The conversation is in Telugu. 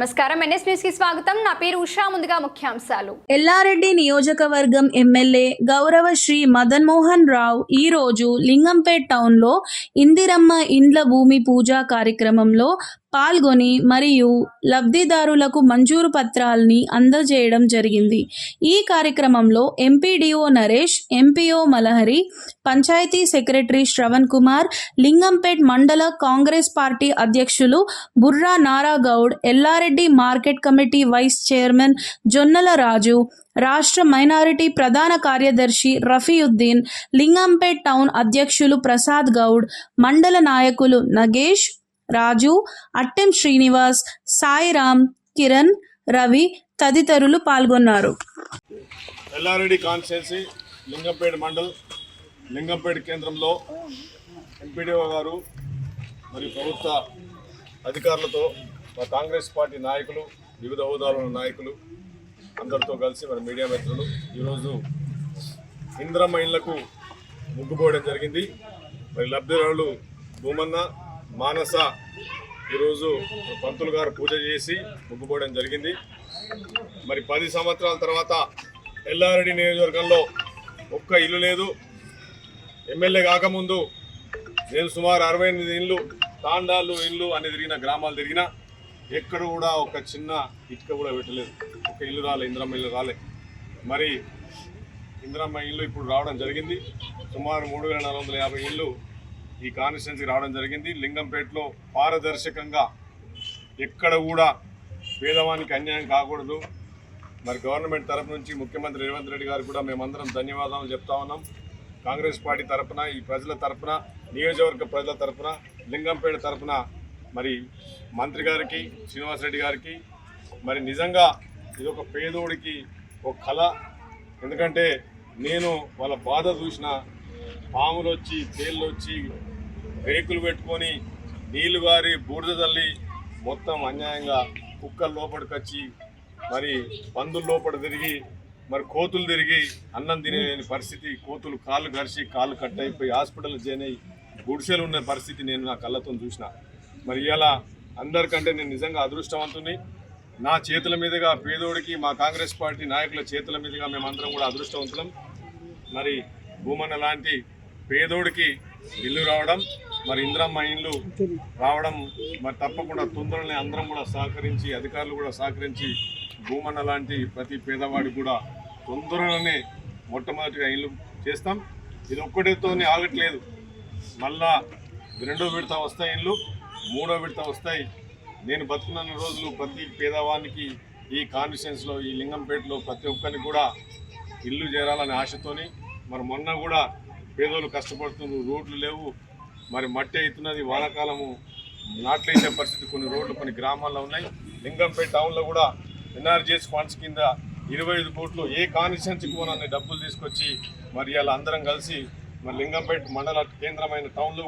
నమస్కారం. ఎన్ఎస్ న్యూస్కి స్వాగతం. నా పేరు ఉషా. ముందుగా ముఖ్యాంశాలు. ఎల్లారెడ్డి నియోజకవర్గం ఎమ్మెల్యే గౌరవ శ్రీ మదన్ మోహన్ రావు ఈ రోజు లింగంపేట్ టౌన్లో ఇందిరమ్మ ఇండ్ల భూమి పూజ కార్యక్రమంలో పాల్గొని మరియు లబ్ధిదారులకు మంజూరు పత్రాల్ని అందజేయడం జరిగింది. ఈ కార్యక్రమంలో MPDO Naresh MPO Malahari panchayat secretary Shravan Kumar Lingampet మండల కాంగ్రెస్ పార్టీ అధ్యక్షులు Burra Naragoud Yellareddy market committee vice chairman Jonnala Raju రాష్ట్ర మైనారిటీ ప్రధాన కార్యదర్శి రఫీయుద్దీన్ లింగంపేట్ టౌన్ అధ్యక్షులు ప్రసాద్ గౌడ్ మండల నాయకులు నగేష్ రాజు అట్టెం శ్రీనివాస్ సాయిరామ్ కిరణ్ రవి తదితరులు పాల్గొన్నారు. ఎల్లారెడ్డి కాన్స్టిట్యున్సీ లింగంపేట మండల్ లింగంపేట కేంద్రంలో ఎంపీడీఓ గారు మరియు ప్రభుత్వ అధికారులతో మా కాంగ్రెస్ పార్టీ నాయకులు వివిధ హోదాలో నాయకులు అందరితో కలిసి మరి మీడియా మిత్రులు ఈరోజు ఇంద్రమ్మ ఇళ్ళకు ముగ్గుపోవడం జరిగింది. మరి లబ్ధిదారులు భూమన్న మానస ఈరోజు పంతులు గారు పూజ చేసి ముగ్గుపోవడం జరిగింది. మరి పది సంవత్సరాల తర్వాత ఎల్లారెడ్డి నియోజకవర్గంలో ఒక్క ఇల్లు లేదు. ఎమ్మెల్యే కాకముందు నేను సుమారు అరవై ఎనిమిది ఇళ్ళు తాండాలు ఇల్లు అని తిరిగిన గ్రామాలు తిరిగిన ఎక్కడ కూడా ఒక చిన్న ఇటుక కూడా పెట్టలేదు. ఒక ఇల్లు రాలే ఇంద్రమ్మ ఇల్లు రాలే. మరి ఇంద్రమ్మ ఇల్లు ఇప్పుడు రావడం జరిగింది. సుమారు మూడు వేల నాలుగు వందల యాభై ఇల్లు ఈ కాన్స్టిట్యున్సీ రావడం జరిగింది. లింగంపేటలో పారదర్శకంగా ఎక్కడ కూడా పేదవానికి అన్యాయం కాకూడదు. మరి గవర్నమెంట్ తరపు నుంచి ముఖ్యమంత్రి రేవంత్ రెడ్డి గారు కూడా మేమందరం ధన్యవాదాలు చెప్తా ఉన్నాం. కాంగ్రెస్ పార్టీ తరపున ఈ ప్రజల తరపున నియోజకవర్గ ప్రజల తరపున లింగంపేట తరపున మరి మంత్రి గారికి శ్రీనివాసరెడ్డి గారికి మరి నిజంగా ఇది ఒక పేదోడికి ఒక కళ ఎందుకంటే నేను వాళ్ళ బాధ చూసిన పాములు వచ్చి తేళ్ళు వచ్చి రేకులు పెట్టుకొని నీళ్ళు గారి బూడిద తల్లి మొత్తం అన్యాయంగా కుక్కల లోపలికి వచ్చి మరి పందుల లోపల తిరిగి మరి కోతులు తిరిగి అన్నం తినేలేని పరిస్థితి కోతులు కాళ్ళు గరిచి కాళ్ళు కట్ అయిపోయి హాస్పిటల్ జాయిన్ అయ్యి గుడిసెలు ఉన్న పరిస్థితి నేను నా కళ్ళతో చూసిన. మరి ఇలా అందరికంటే నేను నిజంగా అదృష్టవంతుని నా చేతుల మీదుగా పేదోడికి మా కాంగ్రెస్ పార్టీ నాయకుల చేతుల మీదుగా మేమందరం కూడా అదృష్టవంతులం. మరి భూమన్న లాంటి పేదోడికి ఇల్లు రావడం మరి ఇంద్రమ్మ ఇండ్లు రావడం మరి తప్పకుండా తొందరనే అందరం కూడా సహకరించి అధికారులు కూడా సహకరించి భూమన్న లాంటి ప్రతి పేదవాడికి కూడా తొందరలోనే మొట్టమొదటిగా ఇల్లు చేస్తాం. ఇది ఒక్కటితోనే ఆగట్లేదు. మళ్ళా రెండో విడత వస్తాయి ఇల్లు మూడో విడత వస్తాయి. నేను బతుకున్న రోజులు ప్రతి పేదవానికి ఈ కాన్స్టిట్యున్సీలో ఈ లింగంపేటలో ప్రతి ఒక్కరికి కూడా ఇల్లు చేరాలనే ఆశతోని మరి మొన్న కూడా పేదోళ్ళు కష్టపడుతున్నారు రోడ్లు లేవు మరి మట్టి అవుతున్నది వానాకాలము నాట్లేసే పరిస్థితి కొన్ని రోడ్లు కొన్ని గ్రామాల్లో ఉన్నాయి. లింగంపేట టౌన్లో కూడా ఎన్ఆర్జీఎస్ ఫండ్స్ కింద ఇరవై ఐదు కోట్లు ఏ కాన్స్టిట్యున్సీకి పోనని డబ్బులు తీసుకొచ్చి మరి అలా అందరం కలిసి మరి లింగంపేట మండల కేంద్రమైన టౌన్లో